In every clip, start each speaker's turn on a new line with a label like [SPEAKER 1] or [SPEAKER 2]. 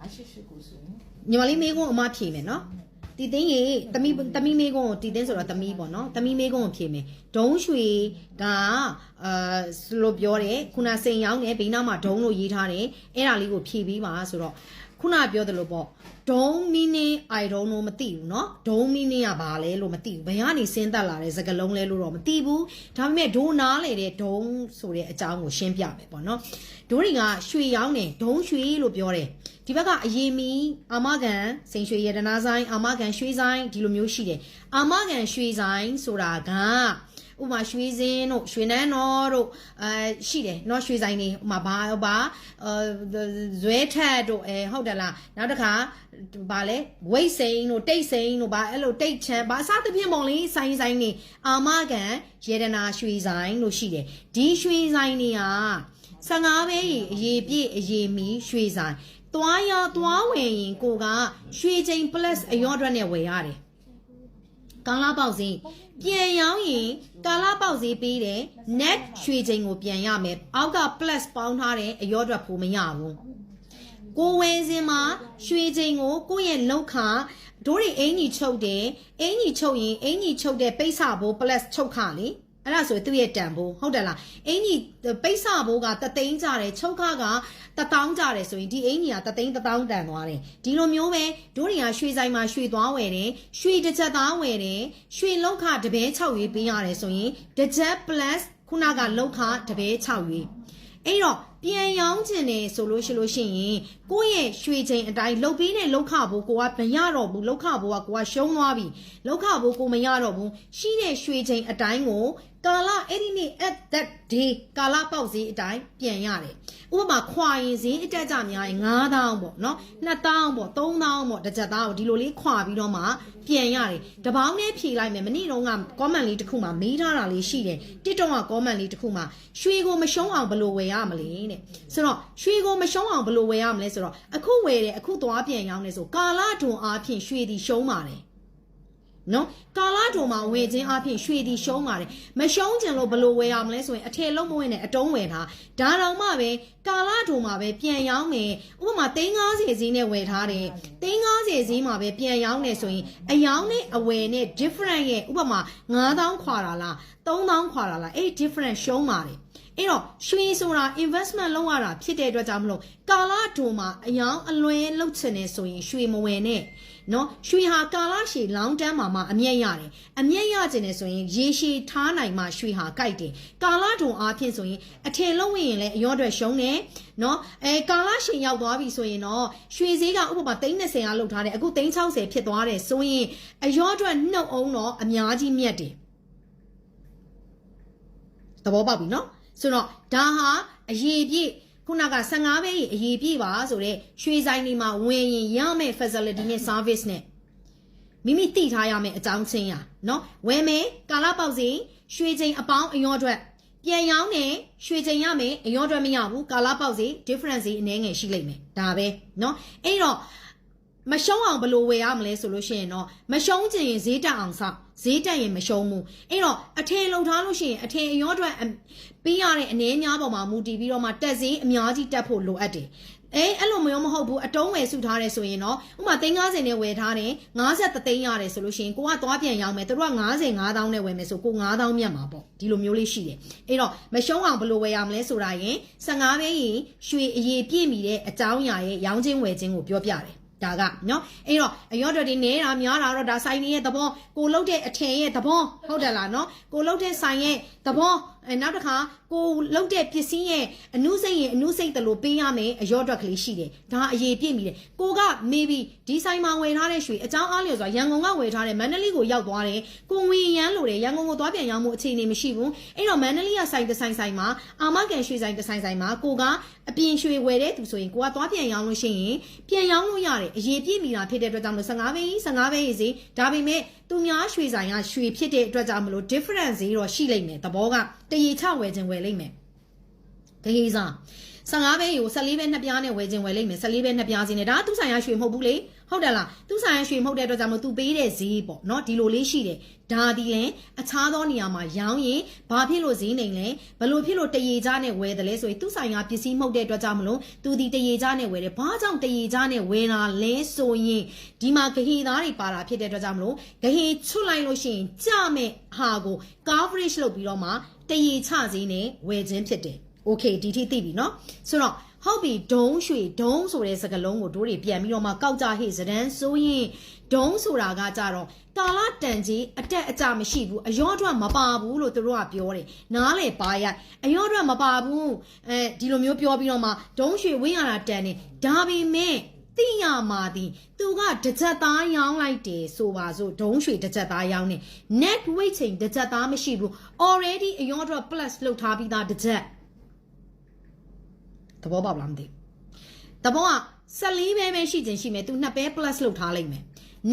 [SPEAKER 1] 5889ဆိုရင်
[SPEAKER 2] ညီမလေးမေးခွန်းအမဖြေမယ်နော်တီသိန်းရေတမိတမိမေးခွန်းကိုတီသိန်းဆိုတော့တမိပေါ့နော်တမိမေးခွန်းကိုဖြေမယ်ဒုံးရွှေကအာဆိုလို့ပြောတယ်ခုနစိန်ရောင်းနေဘေးနားမှာဒုံးလို့ရေးထားတယ်အဲ့ဒါလေးကိုဖြေပြီးပါဆိုတော့ ခုနပြောတယ်လို့ပေါ့ဒုံးမီနင်း I don't know မသိဘူးเนาะဒုံးမီနင်းကဘာလဲလို့မသိဘူးဘယ်ကနေစဉ်းသက်လာတဲ့စကားလုံးလဲလို့တော့မသိဘူးဒါပေမဲ့ဒိုးနားလေတဲ့ဒုံးဆိုတဲ့အကြောင်းကိုရှင်းပြမယ်ပေါ့เนาะဒိုးတွေကရွှေရောင်းတယ်ဒုံးရွှေလို့ပြောတယ် ဒီဘက်ကအရေးမီအာမကန်စိန်ရွှေရတနာဆိုင်အာမကန်ရွှေဆိုင်ဒီလိုမျိုးရှိတယ်အာမကန်ရွှေဆိုင်ဆိုတာက ဥမာရွှေစင်းတို့ရွှေနန်းတော်တို့အဲရှိတယ်နော်ရွှေဆိုင်တွေဥမာဘာဘာအဲဇွဲထက်တို့အဲဟုတ်တယ်လားနောက်တစ်ခါဘာလဲဝိတ်စိန်တို့တိတ်စိန်တို့ဘာအဲ့လိုတိတ်ချမ်းဘာအစသဖြင့်ပုံလေးဆိုင်ဆိုင်နေအာမခံရေဒနာရွှေဆိုင်လို့ရှိတယ်ဒီရွှေဆိုင်တွေက15ပဲရေအရေပြည့်အရေမီရွှေဆိုင်သွားရသွားဝင်ရင်ကိုကရွှေချိန် plus အယောဒရက်နဲ့ဝယ်ရတယ် ကာလာပေါက်စင်းပြန်ရောင်းရင်ကာလာပေါက်စင်းပေးတယ် net ရွှေချိန်ကိုပြန်ရမယ်အောက်က plus ပေါင်းထားတဲ့အရောအတွက်ဖို့မရဘူးကိုဝယ်စင်းမှာရွှေချိန်ကိုကိုယ့်ရဲ့လောက်ခတို့တွေအင်ကြီးချုပ်တယ်အင်ကြီးချုပ်ရင်အင်ကြီးချုပ်တဲ့ပိတ်စဘိုး plus ချုပ်ခလေ အဲ့ဒါဆိုရင်သူ့ရဲ့တန်ဖိုးဟုတ်တယ်လားအင်ကြီးပိတ်စဘိုးကတသိန်းကြတယ်ချုပ်ခကတထောင်ကြတယ်ဆိုရင်ဒီအင်ကြီးကတသိန်းတထောင်တန်သွားတယ်ဒီလိုမျိုးပဲတို့တွေကရွှေဆိုင်မှာရွှေသွားဝယ်တယ်ရွှေတစ်ချက်သားဝယ်တယ်ရွှေလောက်ခတပဲ6ရွေးပေးရတယ်ဆိုရင်တစ်ချက် plus ခုနကလောက်ခတပဲ6ရွေးအဲ့တော့ပြန်ရောင်းခြင်းတယ်ဆိုလို့ရှိလို့ရှိရင် ကိုယ့်ရဲ့ရွှေချိန်အတိုင်းလှုပ်ပြီးနဲ့လောက်ခဘိုးကိုကမရတော့ဘူးလောက်ခဘိုးကကိုကရှုံးသွားပြီလောက်ခဘိုးကိုမရတော့ဘူးရှိတဲ့ရွှေချိန်အတိုင်းကိုကာလအဲ့ဒီနေ့ at that day ကာလပေါက်ဈေးအတိုင်းပြန်ရတယ်ဥပမာခွာရင်ဈေးအတက်ကြများရင်9000ပေါ့နော်2000ပေါ့3000ပေါ့တစ်ကြက်သားကိုဒီလိုလေးခွာပြီးတော့မှပြန်ရတယ်တပေါင်းနဲ့ဖြေလိုက်မယ်မနေ့တုန်းက comment လေးတစ်ခုမှမေးထားတာလေးရှိတယ်တစ်တုန်းက comment လေးတစ်ခုမှရွှေကိုမရှုံးအောင်ဘယ်လိုဝယ်ရမလဲတဲ့ဆိုတော့ရွှေကိုမရှုံးအောင်ဘယ်လိုဝယ်ရမလဲဆိုတော့အခုဝယ်တယ်အခုသွားပြန်ရောင်းနေဆိုကာလဒွန်အားဖြင့်ရွှေဒီရှုံးပါတယ်နော်ကာလာဒုံမှာဝယ်ခြင်းအပြင်ရွှေဒီရှုံးပါတယ်မရှုံးကျင်လို့ဘယ်လိုဝယ်ရမလဲဆိုရင်အထည်လုံးမဝင်နဲ့အတုံးဝယ်ထားဒါတောင်မှပဲကာလာဒုံမှာပဲပြန်ရောင်းမယ်ဥပမာ350ဈေးနဲ့ဝယ်ထားတယ်350ဈေးမှာပဲပြန်ရောင်းနေဆိုရင်အယောင်းနဲ့အဝယ်နဲ့ different ရဲ့ဥပမာ9000ခွာတာလား3000ခွာတာလားအဲ့ different ရှုံးပါတယ် အဲ့တော့ရွှေဆိုတာ investment လုပ်ရတာဖြစ်တဲ့အတွက်ကြောင့်မလို့ကာလာဒုံမှာအယောင်းအလွဲလုပ်ချင်နေဆိုရင်ရွှေမဝယ်နဲ့နော်ရွှေဟာကာလရှည် long term မှာမှအမြတ်ရတယ်အမြတ်ရခြင်းနဲ့ဆိုရင်ရေရှည်ထားနိုင်မှရွှေဟာကြိုက်တယ်ကာလဒုံအားဖြင့်ဆိုရင်အထည်လုံးဝင်ရင်လည်းအရောအတွက်ရှုံးတယ်နော်အဲကာလရှည်ရောက်သွားပြီဆိုရင်တော့ရွှေဈေးကဥပမာ330ကလောက်ထားတယ်အခု360ဖြစ်သွားတယ်ဆိုရင်အရောအတွက်နှုတ်အောင်တော့အများကြီးမြတ်တယ်သဘောပေါက်ပြီနော် ဆိုတော့ဒါဟာအရေးပြည့်ခုနက15ပဲအရေးပြည့်ပါဆိုတော့ရွှေဆိုင်တွေမှာဝင်ရင်ရမယ့် facility နဲ့ service နဲ့မိမိသိထားရမယ့်အကြောင်းချင်းရနော်ဝယ်မယ်ကာလပေါက်စီရွှေချိန်အပေါင်းအရောအတွက်ပြန်ရောင်းနေရွှေချိန်ရမယ်အရောအတွက်မရဘူးကာလပေါက်စီ difference စီအနည်းငယ်ရှိလိမ့်မယ်ဒါပဲနော်အဲ့တော့ မရှုံးအောင်ဘယ်လိုဝယ်ရမလဲဆိုလို့ရှိရင်တော့မရှုံးချင်ရင်ဈေးတက်အောင်ဆောက်ဈေးတက်ရင်မရှုံးဘူးအဲ့တော့အထည်လုံထားလို့ရှိရင်အထည်အရောအတွက်ပေးရတဲ့အနေအများပေါ်မှာမူတည်ပြီးတော့မှတက်ဈေးအများကြီးတက်ဖို့လိုအပ်တယ်အဲအဲ့လိုမျိုးမဟုတ်ဘူးအတုံးဝယ်စုထားတယ်ဆိုရင်တော့ဥမာ350နဲ့ဝယ်ထားတယ်50သိန်းရတယ်ဆိုလို့ရှိရင်ကိုကသွားပြန်ရောင်းမယ်သူတို့က90 9000နဲ့ဝယ်မယ်ဆိုကို9000မြတ်မှာပေါ့ဒီလိုမျိုးလေးရှိတယ်အဲ့တော့မရှုံးအောင်ဘယ်လိုဝယ်ရမလဲဆိုတာရင်15ပဲရင်ရွှေအရေးပြည့်မီတဲ့အကြောင်းအရာရဲ့ရောင်းချင်းဝယ်ချင်းကိုပြောပြတယ် ဒါကနော်အဲ့တော့အရောတော်တွေနေတာများတာတော့ဒါဆိုင်ရဲ့သဘောကိုလုတ်တဲ့အထင်ရဲ့သဘောဟုတ်တယ်လားနော်ကိုလုတ်တဲ့ဆိုင်ရဲ့သဘောအဲနောက်တစ်ခါကိုလုတ်တဲ့ပစ္စည်းရဲ့အနုစိတ်ရဲ့အနုစိတ်တလို့ပေးရမယ်အရောတော်ကလေးရှိတယ်ဒါအရေးပြည့်မိတယ်ကိုက maybe ဒီဆိုင်မှာဝယ်ထားတဲ့ရွှေအကြောင်းအားလျော်ဆိုတာရန်ကုန်ကဝယ်ထားတဲ့မန္တလေးကိုရောက်သွားတယ်ကိုငွေရမ်းလို့တယ်ရန်ကုန်ကိုသွားပြန်ရောင်းမှုအခြေအနေမရှိဘူးအဲ့တော့မန္တလေးကဆိုင်တစ်ဆိုင်ဆိုင်မှာအာမကန်ရွှေဆိုင်တစ်ဆိုင်ဆိုင်မှာကိုကအပြင်ရွှေဝယ်တဲ့သူဆိုရင်ကိုကသွားပြန်ရောင်းလို့ရှိရင်ပြန်ရောင်းလို့ရတယ်အရေးပြည့်မိတာဖြစ်တဲ့အတွက်ကြောင့်မလို့15ပဲ15ပဲရေးစီဒါပေမဲ့သူများရွှေဆိုင်ကရွှေဖြစ်တဲ့အတွက်ကြောင့်မလို့ difference ဈေးတော့ရှိလိမ့်မယ်သဘောက တရေချဝယ်ခြင်းဝယ်လိမ့်မယ်ဂဟေးစား15ပဲကို14ပဲနှစ်ပြားနဲ့ဝယ်ခြင်းဝယ်လိမ့်မယ်14ပဲနှစ်ပြားစီနဲ့ဒါကသူဆိုင်ရရွှေမဟုတ်ဘူးလေ ဟုတ်တယ်လားသူဆိုင်ရရွှေမဟုတ်တဲ့အတွက်ကြောင့်မလို့သူပေးတဲ့ဈေးပေါ့နော်ဒီလိုလေးရှိတယ်ဒါဒီလဲအခြားသောနေရာမှာရောင်းရင်ဘာဖြစ်လို့ဈေးနေလဲဘလို့ဖြစ်လို့တရေကြားနဲ့ဝယ်တယ်လဲဆိုရင်သူဆိုင်ရပစ္စည်းမဟုတ်တဲ့အတွက်ကြောင့်မလို့သူဒီတရေကြားနဲ့ဝယ်တယ်ဘာကြောင့်တရေကြားနဲ့ဝယ်တာလဲဆိုရင်ဒီမှာဂဟေသားတွေပါတာဖြစ်တဲ့အတွက်ကြောင့်မလို့ဂဟေချွတ်လိုက်လို့ရှိရင်ကြမဲ့ဟာကို coverage လုပ်ပြီးတော့မှတရေချဈေးနဲ့ဝယ်ခြင်းဖြစ်တယ် okay ဒီထိသိပြီเนาะဆိုတော့ ဟုတ်ပြီဒုံးရွှေဒုံးဆိုတဲ့စကားလုံးကိုတို့တွေပြန်ပြီးတော့မှကောက်ကြဟေ့စဒန်းဆိုရင်ဒုံးဆိုတာကကြတော့ကာလတန်ကြီးအတက်အကျမရှိဘူးအယောအတွက်မပါဘူးလို့သူတို့ကပြောတယ်နားလေပါရအယောအတွက်မပါဘူးအဲဒီလိုမျိုးပြောပြီးတော့မှဒုံးရွှေဝင်းရတာတန်နေဒါပေမဲ့သိရမှာဒီသူကတစ်ချက်သားရောင်းလိုက်တယ်ဆိုပါစို့ဒုံးရွှေတစ်ချက်သားရောင်းနေ net weight ချိန်တစ်ချက်သားမရှိဘူး already အယောအတွက် plus လောက်ထားပြီးသားတစ်ချက် သဘောပေါက်လားမသိဘူးသဘောက14ပဲပဲရှိခြင်းရှိမယ်သူနှစ်ပဲ plus လောက်ထားလိုက်မယ်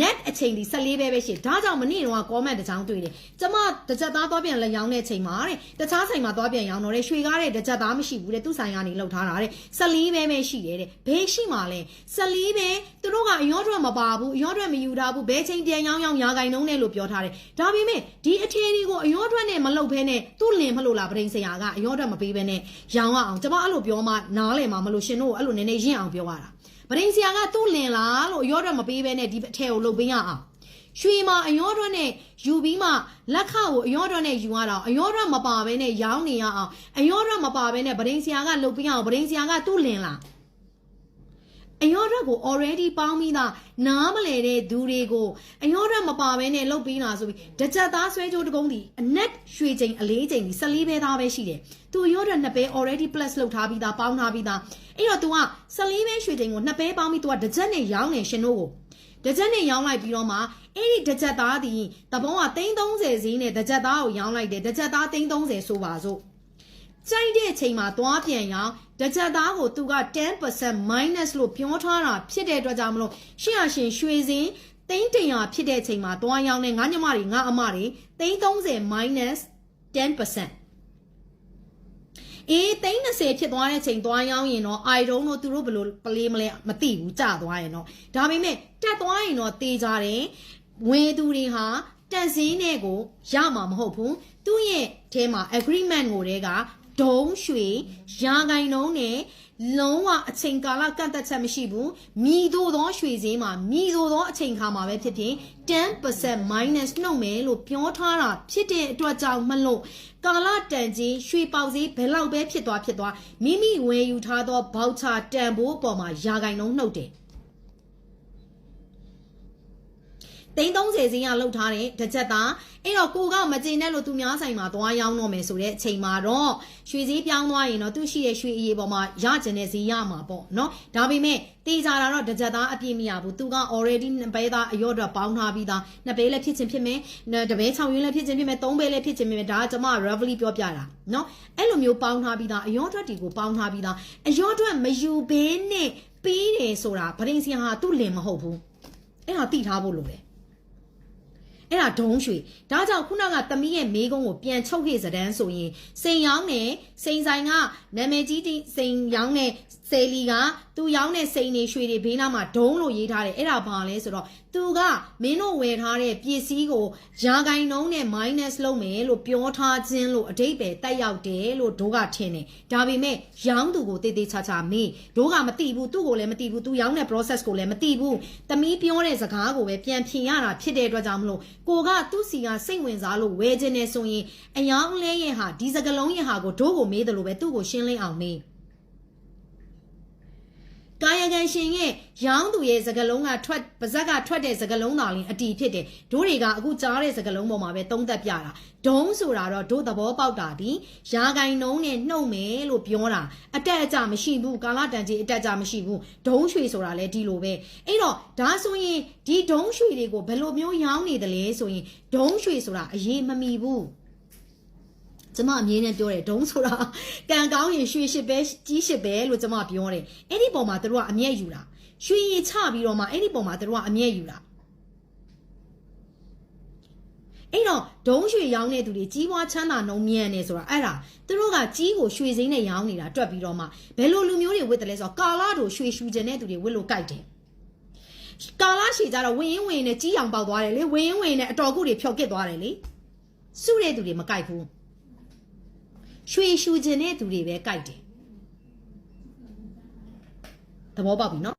[SPEAKER 2] net အချိန်ဒီ14ပဲပဲရှိဒါကြောင့်မနေ့တော့ comment တစ်ချောင်းတွေ့တယ်ကျမတစ်ချက်သားသွားပြန်လက်ရောင်းတဲ့အချိန်မှာတဲ့တခြားဆိုင်မှာသွားပြန်ရောင်းတော့တဲ့ရွှေကားတဲ့တစ်ချက်သားမရှိဘူးတဲ့သူ့ဆိုင်ကနေလောက်ထားတာတဲ့14ပဲပဲရှိတယ်တဲ့ဘယ်ရှိမှလဲ14ပဲသူတို့ကအရောအတွက်မပါဘူးအရောအတွက်မယူထားဘူးဘယ်ချိန်ပြန်ရောင်းရောင်းရာဂိုင်နှုံးနဲ့လို့ပြောထားတယ်ဒါပေမဲ့ဒီအထေဒီကိုအရောအတွက်နဲ့မလုပ်ဘဲနဲ့သူ့လင်မလို့လားပရိန်ဆရာကအရောအတွက်မပေးဘဲနဲ့ရောင်းအောင်ကျမအဲ့လိုပြောမှနားလည်မှာမလို့ရှင်တို့အဲ့လိုနည်းနည်းရင့်အောင်ပြောရတာ ပရိန်ဆရာကသူ့လင်လားလို့အရောအတွက်မပေးဘဲနဲ့ဒီအထဲကိုလုပ်ပေးရအောင်ရွှေမှာအယောတော့နဲ့ယူပြီးမှလက်ခကိုအယောတော့နဲ့ယူရတာအယောတော့မပါဘဲနဲ့ရောင်းနေရအောင်အယောတော့မပါဘဲနဲ့ဗရင်ဆရာကလုတ်ပြီးအောင်ဗရင်ဆရာကသူ့လင်လား အယောတော့ကို already ပေါင်းပြီးသားနားမလဲတဲ့သူတွေကိုအယောတော့မပါဘဲနဲ့လုတ်ပြီးတာဆိုပြီးတကြက်သားဆွဲကြိုးတကုံးဒီအနက်ရွှေချိန်အလေးချိန်ဒီ14ပဲသားပဲရှိတယ်သူအယောတော့နှစ်ပဲ already plus လုတ်ထားပြီးသားပေါင်းထားပြီးသားအဲ့တော့ तू က14ပဲရွှေချိန်ကိုနှစ်ပဲပေါင်းပြီး तू ကတကြက်နဲ့ရောင်းနေရှင်တို့ကိုတကြက်နဲ့ရောင်းလိုက်ပြီးတော့မှအဲ့ဒီတကြက်သားဒီတပုံးက330ဈေးနဲ့တကြက်သားကိုရောင်းလိုက်တယ်တကြက်သား330ဆိုပါစို့ ကြိုက်တဲ့အချိန်မှာသွားပြန်ရောင်းတကြက်သားကိုသူက10% minus လို့ပြောထားတာဖြစ်တဲ့အတွက်ကြောင့်မလို့ရှင့်ရရှင်ရွှေစင်းသိန်းတင်ရဖြစ်တဲ့အချိန်မှာသွားရောင်းနေငါညမတွေငါအမတွေ330 minus 10%အေးသိန်း30ဖြစ်သွားတဲ့ချိန်သွားရောင်းရင်တော့ I don't know သူတို့ဘယ်လိုပလေးမလဲမသိဘူးကြာသွားရင်တော့ဒါပေမဲ့တက်သွားရင်တော့တေးကြတယ်ဝယ်သူတွေဟာတက်စင်းနဲ့ကိုရမှာမဟုတ်ဘူးသူ့ရဲ့အဲမှာ agreement ကိုတည်းက ဒုံးရွှေရာဂိုင်နှုံးနဲ့လုံးဝအချိန်ကာလကန့်သက်ချက်မရှိဘူးမိတို့သောရွှေစင်းမှာမိတို့သောအချိန်ခါမှာပဲဖြစ်ဖြစ်10% minus နှုတ်မယ်လို့ပြောထားတာဖြစ်တဲ့အတွက်ကြောင့်မလို့ကာလတန်ကြီးရွှေပေါက်စည်းဘယ်လောက်ပဲဖြစ်သွားဖြစ်သွားမိမိဝယ်ယူထားသောဘောက်ချာတန်ဖိုးအပေါ်မှာရာဂိုင်နှုံးနှုတ်တယ် သိန်း30ဈေးကလောက်ထားတဲ့တစ်ချက်သားအဲ့တော့ကိုကမကျင်တဲ့လို့သူများဆိုင်မှာသွားရောင်းတော့မယ်ဆိုတဲ့အချိန်မှာတော့ရွှေဈေးပြောင်းသွားရင်တော့သူရှိတဲ့ရွှေအရေးပေါ်မှာရကျင်တဲ့ဈေးရမှာပေါ့နော်ဒါပေမဲ့တေးကြတာတော့တစ်ချက်သားအပြည့်မရဘူးသူက already နှစ်ပဲသားအရော့တော့ပေါင်းထားပြီးသားနှစ်ပဲလည်းဖြစ်ချင်းဖြစ်မယ်တပဲ6ရင်းလည်းဖြစ်ချင်းဖြစ်မယ်သုံးပဲလည်းဖြစ်ချင်းဖြစ်မယ်ဒါကကျွန်မ roughly ပြောပြတာနော်အဲ့လိုမျိုးပေါင်းထားပြီးသားအရော့ထွက်တီကိုပေါင်းထားပြီးသားအရော့ထွက်မယူဘဲနဲ့ပေးတယ်ဆိုတာဗရင်စီဟာသူ့လင်မဟုတ်ဘူးအဲ့ဒါသိထားဖို့လိုတယ် အဲ့ဒါဒုံးရွှေဒါကြောင့်ခုနကသမီးရဲ့မေးကုန်းကိုပြန်ချုပ်ဟေ့စဒန်းဆိုရင်စိန်ရောင်းနဲ့စိန်ဆိုင်ကနာမည်ကြီးတိစိန်ရောင်းနဲ့စေလီကသူရောင်းတဲ့စိန်နေရွှေတွေဘေးနားမှာဒုံးလို့ရေးထားတယ်အဲ့ဒါဘာလဲဆိုတော့ သူကမင်းတို့ဝယ်ထားတဲ့ပစ္စည်းကိုယာဂိုင်နှုံးနဲ့ minus လုပ်မယ်လို့ပြောထားခြင်းလို့အတိတ်ပဲတက်ရောက်တယ်လို့ဒိုးကထင်တယ်ဒါပေမဲ့ရောင်းသူကိုတေးသေးချာချာမေးဒိုးကမသိဘူးသူ့ကိုလည်းမသိဘူးသူရောင်းတဲ့ process ကိုလည်းမသိဘူးတမီးပြောတဲ့စကားကိုပဲပြန်ဖြေရတာဖြစ်တဲ့အတွက်ကြောင့်မလို့ကိုကသူ့စီကစိတ်ဝင်စားလို့ဝယ်ခြင်းနေဆိုရင်အယောင်လဲရဲ့ဟာဒီစကလုံးရဲ့ဟာကိုဒိုးကိုမေးတယ်လို့ပဲသူ့ကိုရှင်းလင်းအောင်မေး ကာယကံရှင်ရဲ့ရောင်းသူရဲ့စကလုံးကထွက်ပါဇက်ကထွက်တဲ့စကလုံးသာလင်းအတီဖြစ်တယ်ဒိုးတွေကအခုကြားတဲ့စကလုံးပေါ်မှာပဲသုံးသက်ပြတာဒုံးဆိုတာတော့ဒိုးသဘောပေါက်တာဒီရာဂိုင်နှုံးနဲ့နှုတ်မယ်လို့ပြောတာအတက်အကျမရှိဘူးကာလတန်ကြီးအတက်အကျမရှိဘူးဒုံးရွှေဆိုတာလည်းဒီလိုပဲအဲ့တော့ဒါဆိုရင်ဒီဒုံးရွှေတွေကိုဘယ်လိုမျိုးရောင်းနေတယ်လဲဆိုရင်ဒုံးရွှေဆိုတာအရေးမမီဘူး ကျမအမြင်နဲ့ပြောတယ်ဒုံးဆိုတာကံကောင်းရင်ရွှေရှစ်ပဲကြီးရှစ်ပဲလို့ကျမပြောတယ်အဲ့ဒီပုံမှာသူတို့ကအမျက်ယူတာရွှေရင်ချပြီးတော့မှအဲ့ဒီပုံမှာသူတို့ကအမျက်ယူတာအဲ့တော့ဒုံးရွှေရောင်းတဲ့သူတွေကြီးပွားချမ်းသာနှုံမြန်နေဆိုတာအဲ့ဒါသူတို့ကကြီးကိုရွှေစိမ်းနဲ့ရောင်းနေတာတွက်ပြီးတော့မှဘယ်လိုလူမျိုးတွေဝစ်တယ်လဲဆိုတော့ကာလာတို့ရွှေရှူကျင်တဲ့သူတွေဝစ်လို့ကြိုက်တယ်ကာလာရှည်ကြတော့ဝင်းရင်ဝင်းနဲ့ကြီးအောင်ပေါက်သွားတယ်လေဝင်းရင်ဝင်းနဲ့အတော်ကုတွေဖြောက်ကစ်သွားတယ်လေစုတဲ့သူတွေမကြိုက်ဘူး ရွှေရှူကျင်တဲ့သူတွေပဲကြိုက်တယ်သဘောပေါက်ပြီနော်